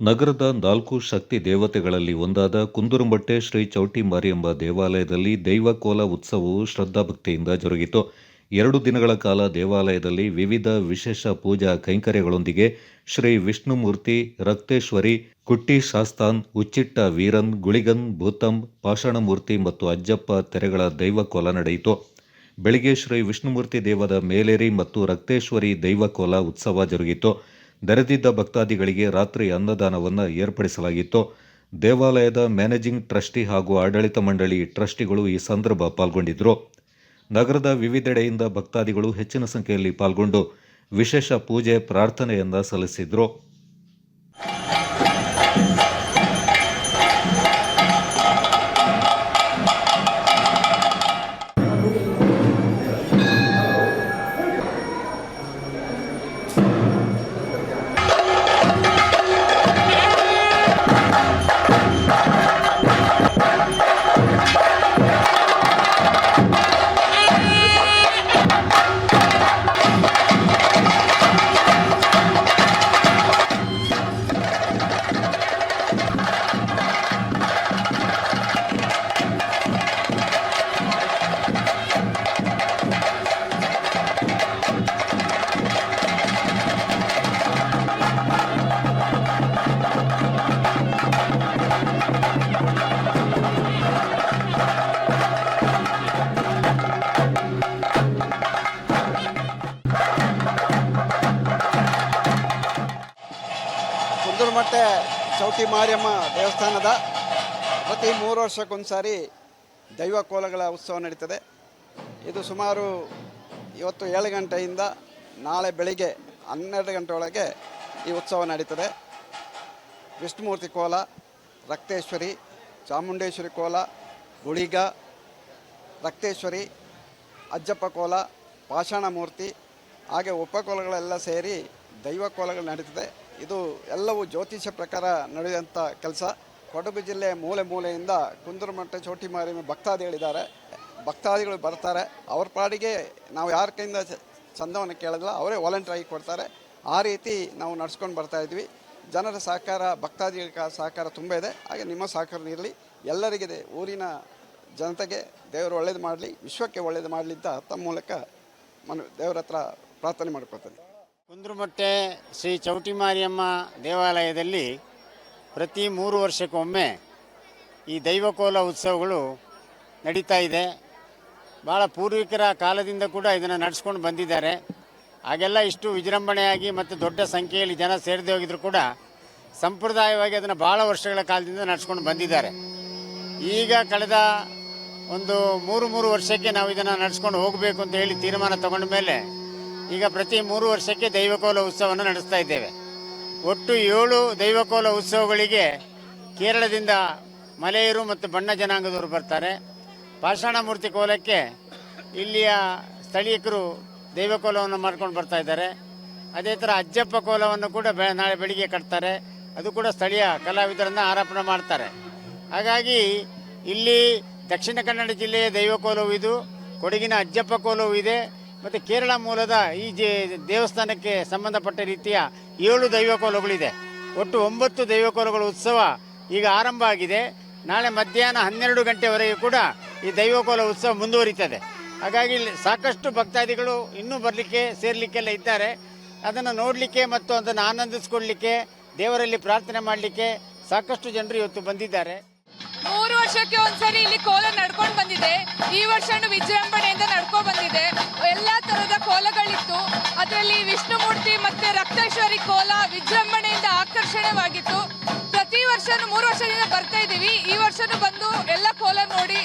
ನಗರದ ನಾಲ್ಕು ಶಕ್ತಿ ದೇವತೆಗಳಲ್ಲಿ ಒಂದಾದ ಕುಂದುರುಮಟ್ಟೆ ಶ್ರೀ ಚೌಟಿ ಮಾರಿಯಂಬ ದೇವಾಲಯದಲ್ಲಿ ದೈವಕೋಲ ಉತ್ಸವವು ಶ್ರದ್ಧಾಭಕ್ತಿಯಿಂದ ಜರುಗಿತು. ಎರಡು ದಿನಗಳ ಕಾಲ ದೇವಾಲಯದಲ್ಲಿ ವಿವಿಧ ವಿಶೇಷ ಪೂಜಾ ಕೈಂಕರ್ಯಗಳೊಂದಿಗೆ ಶ್ರೀ ವಿಷ್ಣುಮೂರ್ತಿ, ರಕ್ತೇಶ್ವರಿ, ಕುಟ್ಟಿ ಶಾಸ್ತಾನ್, ಉಚ್ಚಿಟ್ಟ ವೀರನ್, ಗುಳಿಗನ್, ಭೂತಂ, ಪಾಷಾಣಮೂರ್ತಿ ಮತ್ತು ಅಜ್ಜಪ್ಪ ತೆರೆಗಳ ದೈವಕೋಲ ನಡೆಯಿತು. ಬೆಳಿಗ್ಗೆ ಶ್ರೀ ವಿಷ್ಣುಮೂರ್ತಿ ದೇವದ ಮೇಲೇರಿ ಮತ್ತು ರಕ್ತೇಶ್ವರಿ ದೈವಕೋಲ ಉತ್ಸವ ಜರುಗಿತು. ನೆರೆದಿದ್ದ ಭಕ್ತಾದಿಗಳಿಗೆ ರಾತ್ರಿ ಅನ್ನದಾನವನ್ನು ಏರ್ಪಡಿಸಲಾಗಿತ್ತು. ದೇವಾಲಯದ ಮ್ಯಾನೇಜಿಂಗ್ ಟ್ರಸ್ಟಿ ಹಾಗೂ ಆಡಳಿತ ಮಂಡಳಿ ಟ್ರಸ್ಟಿಗಳು ಈ ಸಂದರ್ಭ ಪಾಲ್ಗೊಂಡಿದ್ದರು ನಗರದ ವಿವಿಧೆಡೆಯಿಂದ ಭಕ್ತಾದಿಗಳು ಹೆಚ್ಚಿನ ಸಂಖ್ಯೆಯಲ್ಲಿ ಪಾಲ್ಗೊಂಡು ವಿಶೇಷ ಪೂಜೆ, ಪ್ರಾರ್ಥನೆಯನ್ನ ಸಲ್ಲಿಸಿದ್ರು. ಕುಂದೂರುಮಟ್ಟೆ ಚೌತಿ ಮಾರಿಯಮ್ಮ ದೇವಸ್ಥಾನದ ಪ್ರತಿ ಮೂರು ವರ್ಷಕ್ಕೊಂದು ಸಾರಿ ದೈವ ಕೋಲಗಳ ಉತ್ಸವ ನಡೀತದೆ. ಇದು ಸುಮಾರು ಇವತ್ತು ಏಳು ಗಂಟೆಯಿಂದ ನಾಳೆ ಬೆಳಿಗ್ಗೆ ಹನ್ನೆರಡು ಗಂಟೆ ಈ ಉತ್ಸವ ನಡೀತದೆ. ವಿಷ್ಣುಮೂರ್ತಿ ಕೋಲ, ರಕ್ತೇಶ್ವರಿ, ಚಾಮುಂಡೇಶ್ವರಿ ಕೋಲ, ಗುಳಿಗ, ರಕ್ತೇಶ್ವರಿ, ಅಜ್ಜಪ್ಪ ಕೋಲ, ಪಾಷಾಣ ಮೂರ್ತಿ, ಹಾಗೆ ಉಪಕೋಲಗಳೆಲ್ಲ ಸೇರಿ ದೈವ ಕೋಲಗಳು ನಡೀತದೆ. ಇದು ಎಲ್ಲವೂ ಜ್ಯೋತಿಷ್ಯ ಪ್ರಕಾರ ನಡೆಯುವಂಥ ಕೆಲಸ. ಕೊಡಗು ಜಿಲ್ಲೆ ಮೂಲೆ ಮೂಲೆಯಿಂದ ಕುಂದರಮಠ ಚೋಟಿ ಮಾರಿನ ಭಕ್ತಾದಿಗಳಿದ್ದಾರೆ ಭಕ್ತಾದಿಗಳು ಬರ್ತಾರೆ. ಅವ್ರ ಪಾಡಿಗೆ ನಾವು ಯಾರ ಕೈಯಿಂದ ಚಂದವನ್ನು ಕೇಳೋದಿಲ್ಲ, ಅವರೇ ಆಗಿ ಕೊಡ್ತಾರೆ. ಆ ರೀತಿ ನಾವು ನಡ್ಸ್ಕೊಂಡು ಬರ್ತಾ ಇದ್ವಿ. ಜನರ ಸಹಕಾರ, ಭಕ್ತಾದಿಗಳ ಸಹಕಾರ ತುಂಬ ಇದೆ. ಹಾಗೆ ನಿಮ್ಮ ಸಹಕಾರ ಇರಲಿ. ಎಲ್ಲರಿಗೆ ಇದೆ. ಊರಿನ ಜನತೆಗೆ ದೇವರು ಒಳ್ಳೇದು ಮಾಡಲಿ, ವಿಶ್ವಕ್ಕೆ ಒಳ್ಳೇದು ಮಾಡಲಿ ಅಂತ ತಮ್ಮ ಮೂಲಕ ಮನ, ದೇವರ ಹತ್ರ ಪ್ರಾರ್ಥನೆ ಮಾಡ್ಕೊತೇನೆ ಕುಂದ್ರುಮಟ್ಟೆ ಶ್ರೀ ಚೌಟಿ ಮಾರಿಯಮ್ಮ ದೇವಾಲಯದಲ್ಲಿ ಪ್ರತಿ ಮೂರು ವರ್ಷಕ್ಕೊಮ್ಮೆ ಈ ದೈವಕೋಲ ಉತ್ಸವಗಳು ನಡೀತಾ ಇದೆ. ಭಾಳ ಪೂರ್ವಿಕರ ಕಾಲದಿಂದ ಕೂಡ ಇದನ್ನು ನಡೆಸ್ಕೊಂಡು ಬಂದಿದ್ದಾರೆ. ಹಾಗೆಲ್ಲ ಇಷ್ಟು ವಿಜೃಂಭಣೆಯಾಗಿ ಮತ್ತು ದೊಡ್ಡ ಸಂಖ್ಯೆಯಲ್ಲಿ ಜನ ಸೇರದೆ ಹೋಗಿದ್ರು ಕೂಡ ಸಂಪ್ರದಾಯವಾಗಿ ಅದನ್ನು ಭಾಳ ವರ್ಷಗಳ ಕಾಲದಿಂದ ನಡೆಸ್ಕೊಂಡು ಬಂದಿದ್ದಾರೆ. ಈಗ ಕಳೆದ ಒಂದು ಮೂರು ಮೂರು ವರ್ಷಕ್ಕೆ ನಾವು ಇದನ್ನು ನಡೆಸ್ಕೊಂಡು ಹೋಗಬೇಕು ಅಂತ ಹೇಳಿ ತೀರ್ಮಾನ ತಗೊಂಡ ಮೇಲೆ ಈಗ ಪ್ರತಿ ಮೂರು ವರ್ಷಕ್ಕೆ ದೈವಕೋಲ ಉತ್ಸವವನ್ನು ನಡೆಸ್ತಾ ಇದ್ದೇವೆ. ಒಟ್ಟು ಏಳು ದೈವಕೋಲ ಉತ್ಸವಗಳಿಗೆ ಕೇರಳದಿಂದ ಮಲೆಯರು ಮತ್ತು ಬಣ್ಣ ಜನಾಂಗದವರು ಬರ್ತಾರೆ. ಪಾಷಾಣ ಮೂರ್ತಿ ಕೋಲಕ್ಕೆ ಇಲ್ಲಿಯ ಸ್ಥಳೀಯಕರು ದೈವಕೋಲವನ್ನು ಮಾಡ್ಕೊಂಡು ಬರ್ತಾ ಇದ್ದಾರೆ. ಅದೇ ಥರ ಅಜ್ಜಪ್ಪ ಕೋಲವನ್ನು ಕೂಡ ಬೆ, ನಾಳೆ ಬೆಳಿಗ್ಗೆ ಕಟ್ತಾರೆ. ಅದು ಕೂಡ ಸ್ಥಳೀಯ ಕಲಾವಿದರನ್ನು ಆರೋಪಣೆ ಮಾಡ್ತಾರೆ. ಹಾಗಾಗಿ ಇಲ್ಲಿ ದಕ್ಷಿಣ ಕನ್ನಡ ಜಿಲ್ಲೆಯ ದೈವಕೋಲವು ಇದು, ಕೊಡಗಿನ ಅಜ್ಜಪ್ಪ ಕೋಲವು ಇದೆ. ಮತ್ತು ಕೇರಳ ಮೂಲದ ಈ ಜೆ ದೇವಸ್ಥಾನಕ್ಕೆ ಸಂಬಂಧಪಟ್ಟ ರೀತಿಯ ಏಳು ದೈವಕೋಲಗಳಿದೆ. ಒಟ್ಟು ಒಂಬತ್ತು ದೈವಕೋಲಗಳ ಉತ್ಸವ ಈಗ ಆರಂಭ ಆಗಿದೆ. ನಾಳೆ ಮಧ್ಯಾಹ್ನ ಹನ್ನೆರಡು ಗಂಟೆವರೆಗೆ ಕೂಡ ಈ ದೈವಕೋಲ ಉತ್ಸವ ಮುಂದುವರಿತದೆ. ಹಾಗಾಗಿ ಸಾಕಷ್ಟು ಭಕ್ತಾದಿಗಳು ಇನ್ನೂ ಬರಲಿಕ್ಕೆ, ಸೇರಲಿಕ್ಕೆಲ್ಲ ಇದ್ದಾರೆ. ಅದನ್ನು ನೋಡಲಿಕ್ಕೆ ಮತ್ತು ಅದನ್ನು ಆನಂದಿಸ್ಕೊಳ್ಳಿಕ್ಕೆ, ದೇವರಲ್ಲಿ ಪ್ರಾರ್ಥನೆ ಮಾಡಲಿಕ್ಕೆ ಸಾಕಷ್ಟು ಜನರು ಇವತ್ತು ಬಂದಿದ್ದಾರೆ. ಮೂರು ವರ್ಷಕ್ಕೆ ಒಂದ್ಸರಿ ಇಲ್ಲಿ ಕೋಲ ನಡ್ಕೊಂಡು ಬಂದಿದೆ. ಈ ವರ್ಷ ವಿಜೃಂಭಣೆಯಿಂದ ನಡ್ಕೊಂಡು ಬಂದಿದೆ. ಎಲ್ಲಾ ತರದ ಕೋಲಗಳಿತ್ತು. ಅದರಲ್ಲಿ ವಿಷ್ಣುಮೂರ್ತಿ ಮತ್ತೆ ರಕ್ತೇಶ್ವರಿ ಕೋಲ ವಿಜೃಂಭಣೆಯಿಂದ ಆಕರ್ಷಣೆವಾಗಿತ್ತು. ಪ್ರತಿ ವರ್ಷನೂ ಮೂರು ವರ್ಷದಿಂದ ಬರ್ತಾ ಇದ್ದೀವಿ ಈ ವರ್ಷನೂ ಬಂದು ಎಲ್ಲ ಕೋಲ ನೋಡಿ